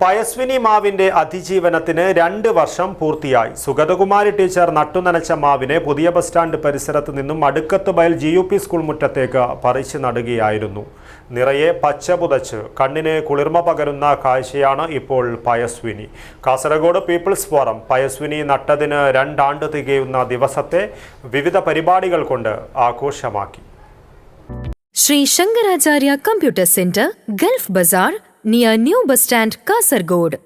പയസ്വിനി മാവിന്റെ അതിജീവനത്തിന് രണ്ട് വർഷം പൂർത്തിയായി. സുഗതകുമാരി ടീച്ചർ നട്ടുനനച്ച മാവിനെ പുതിയ ബസ് സ്റ്റാൻഡ് പരിസരത്ത് നിന്നും അടുക്കത്ത് ബയൽ ജി സ്കൂൾ മുറ്റത്തേക്ക് പറിച്ചു നടുകയായിരുന്നു. നിറയെ പച്ച പുതച്ച് കണ്ണിന് കുളിർമ പകരുന്ന കാഴ്ചയാണ് ഇപ്പോൾ പയസ്വിനി. കാസർഗോഡ് പീപ്പിൾസ് ഫോറം പയസ്വിനി നട്ടതിന് രണ്ടാണ്ട് തികയുന്ന ദിവസത്തെ വിവിധ പരിപാടികൾ കൊണ്ട് ആഘോഷമാക്കി. Shri Shankaracharya computer centre Gulf Bazaar, near New Bus Stand, Kasargod.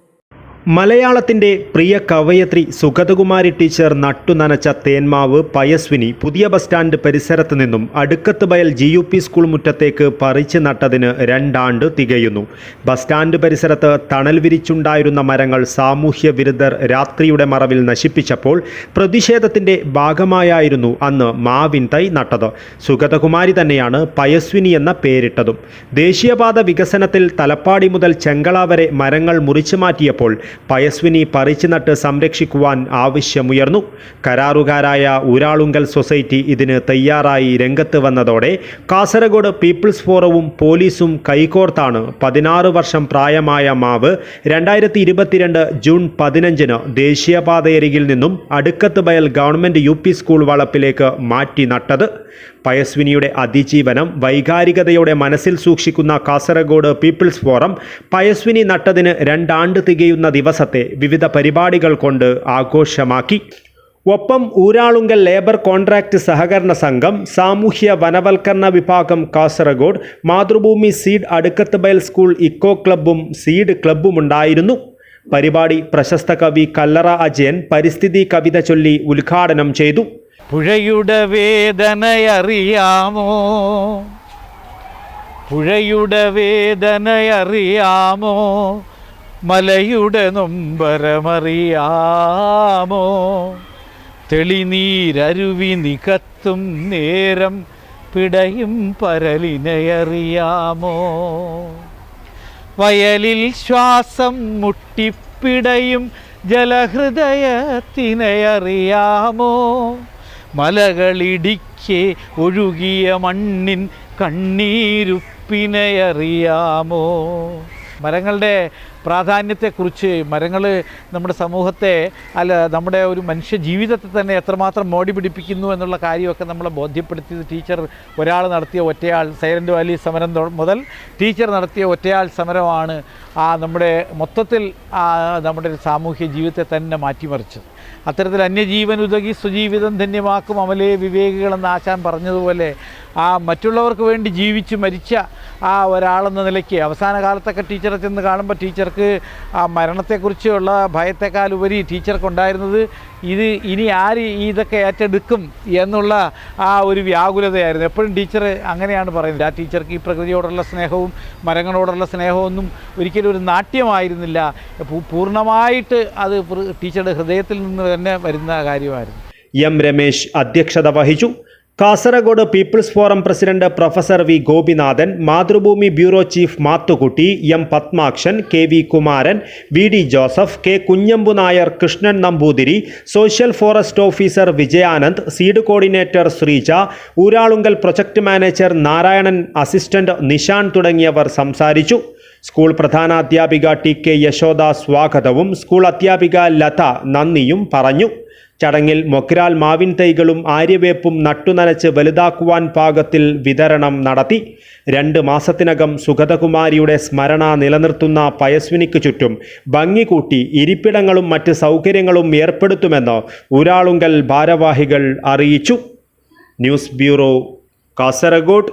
മലയാളത്തിന്റെ പ്രിയ കവയത്രി സുഗതകുമാരി ടീച്ചർ നട്ടുനനച്ച തേന്മാവ് പയസ്വിനി പുതിയ ബസ് സ്റ്റാൻഡ് പരിസരത്ത് നിന്നും Adukkath Bayal G U P school മുറ്റത്തേക്ക് പറിച്ച് നട്ടതിന് രണ്ടാണ്ട് തികയുന്നു. ബസ് സ്റ്റാൻഡ് പരിസരത്ത് തണൽ വിരിച്ചുണ്ടായിരുന്ന മരങ്ങൾ സാമൂഹ്യ വിരുദ്ധർ രാത്രിയുടെ മറവിൽ നശിപ്പിച്ചപ്പോൾ പ്രതിഷേധത്തിന്റെ ഭാഗമായായിരുന്നു അന്ന് മാവിൻ തൈ നട്ടത്. സുഗതകുമാരി തന്നെയാണ് പയസ്വിനി എന്ന പേരിട്ടതും. ദേശീയപാത വികസനത്തിൽ തലപ്പാടി മുതൽ ചെങ്കള വരെ മരങ്ങൾ മുറിച്ചു മാറ്റിയപ്പോൾ പയസ്വിനി പറിച്ചു നട്ട് സംരക്ഷിക്കുവാൻ ആവശ്യമുയർന്നു. കരാറുകാരായ ഊരാളുങ്കൽ സൊസൈറ്റി ഇതിന് തയ്യാറായി രംഗത്ത് വന്നതോടെ കാസർഗോഡ് പീപ്പിൾസ് ഫോറവും പോലീസും കൈകോർത്താണ് പതിനാറ് വർഷം പ്രായമായ മാവ് രണ്ടായിരത്തി ഇരുപത്തിരണ്ട് ജൂൺ പതിനഞ്ചിന് ദേശീയപാതയരികിൽ നിന്നും Adukkath Bayal government U school വളപ്പിലേക്ക് മാറ്റി നട്ടത്. പയസ്വിനിയുടെ അതിജീവനം വൈകാരികതയോടെ മനസ്സിൽ സൂക്ഷിക്കുന്ന കാസർഗോഡ് പീപ്പിൾസ് ഫോറം പയസ്വിനി നട്ടതിന് രണ്ടാണ്ട് തികയുന്ന ദിവസത്തെ വിവിധ പരിപാടികൾ കൊണ്ട് ആഘോഷമാക്കി. ഒപ്പം ഊരാളുങ്കൽ ലേബർ കോൺട്രാക്ട് സഹകരണ സംഘം സാമൂഹ്യ വനവൽക്കരണ വിഭാഗം Kasaragod Mathrubhumi seed Adukkath Bayal school eco ക്ലബ്ബും seed ക്ലബ്ബും ഉണ്ടായിരുന്നു. പരിപാടി പ്രശസ്ത കവി കല്ലറ അജയൻ പരിസ്ഥിതി കവിത ചൊല്ലി ഉദ്ഘാടനം ചെയ്തു. പുഴയുടെ വേദനയറിയാമോ? പുഴയുടെ വേദനയറിയാമോ? മലയുടെ നൊമ്പരമറിയാമോ? തെളിനീരരുവി നികത്തും നേരം പിടയും പരലിനെയറിയാമോ? വയലിൽ ശ്വാസം മുട്ടിപ്പിടയും ജലഹൃദയത്തിനെയറിയാമോ? മലകളിടിക്കെ ഒഴുകിയ മണ്ണിൻ കണ്ണീരുപ്പിനെയറിയാമോ മരങ്ങളുടെ പ്രാധാന്യത്തെക്കുറിച്ച് മരങ്ങൾ നമ്മുടെ സമൂഹത്തെ അല്ല നമ്മുടെ ഒരു മനുഷ്യ ജീവിതത്തെ തന്നെ എത്രമാത്രം മോടി പിടിപ്പിക്കുന്നു എന്നുള്ള കാര്യമൊക്കെ നമ്മളെ ബോധ്യപ്പെടുത്തിയത് ടീച്ചർ ഒരാൾ നടത്തിയ ഒറ്റയാൾ സൈലന്റ് വാലി സമരം മുതൽ ടീച്ചർ നടത്തിയ ഒറ്റയാൾ സമരമാണ് ആ നമ്മുടെ മൊത്തത്തിൽ നമ്മുടെ സാമൂഹ്യ ജീവിതത്തെ തന്നെ മാറ്റിമറിച്ചത്. അത്തരത്തിൽ അന്യജീവൻ ഉതകി സുജീവിതം ധന്യമാക്കും അമലേ വിവേകികളെന്ന് ആശാൻ പറഞ്ഞതുപോലെ ആ മറ്റുള്ളവർക്ക് വേണ്ടി ജീവിച്ച് മരിച്ച ആ ഒരാളെന്ന നിലയ്ക്ക് അവസാന കാലത്തൊക്കെ ടീച്ചറെ ചെന്ന് കാണുമ്പോൾ ടീച്ചർക്ക് ആ മരണത്തെക്കുറിച്ചുള്ള ഭയത്തെക്കാളുപരി ടീച്ചർക്കുണ്ടായിരുന്നത് ഇത് ഇനി ആര് ഇതൊക്കെ ഏറ്റെടുക്കും എന്നുള്ള ആ ഒരു വ്യാകുലതയായിരുന്നു. എപ്പോഴും ടീച്ചർ അങ്ങനെയാണ് പറയുന്നത്. ആ ടീച്ചർക്ക് ഈ പ്രകൃതിയോടുള്ള സ്നേഹവും മരങ്ങളോടുള്ള സ്നേഹമൊന്നും ഒരിക്കലും ഒരു നാട്യമായിരുന്നില്ല. പൂർണമായിട്ട് അത് ടീച്ചറുടെ ഹൃദയത്തിൽ നിന്ന് തന്നെ വരുന്ന കാര്യമായിരുന്നു. എം രമേശ് അധ്യക്ഷത വഹിച്ചു. Kasaragod people's forum president professor V Gopinathan Mathrubhumi bureau chief Mathukutty M Padmakshan K V Kumaran V D Joseph K Kunhambu Nair Krishnan Namboothiri social forest officer Vijayanand seed coordinator Sreeja Uralungal project manager Narayanan assistant Nishan തുടങ്ങിയവർ സംസാരിച്ചു. School പ്രധാനാധ്യാപിക T K Yashoda സ്വാഗതവും school അധ്യാപിക ലത നന്ദിയും പറഞ്ഞു. ചടങ്ങിൽ മൊക്രാൽ മാവിൻ തൈകളും ആര്യവേപ്പും നട്ടുനനച്ച് വലുതാക്കുവാൻ പാകത്തിൽ വിതരണം നടത്തി. രണ്ട് മാസത്തിനകം സുഗതകുമാരിയുടെ സ്മരണ നിലനിർത്തുന്ന പയസ്വിനിക്ക് ചുറ്റും ഭംഗി കൂട്ടി ഇരിപ്പിടങ്ങളും മറ്റ് സൗകര്യങ്ങളും ഏർപ്പെടുത്തുമെന്ന് ഊരാളുങ്കൽ ഭാരവാഹികൾ അറിയിച്ചു. News bureau Kasaragod.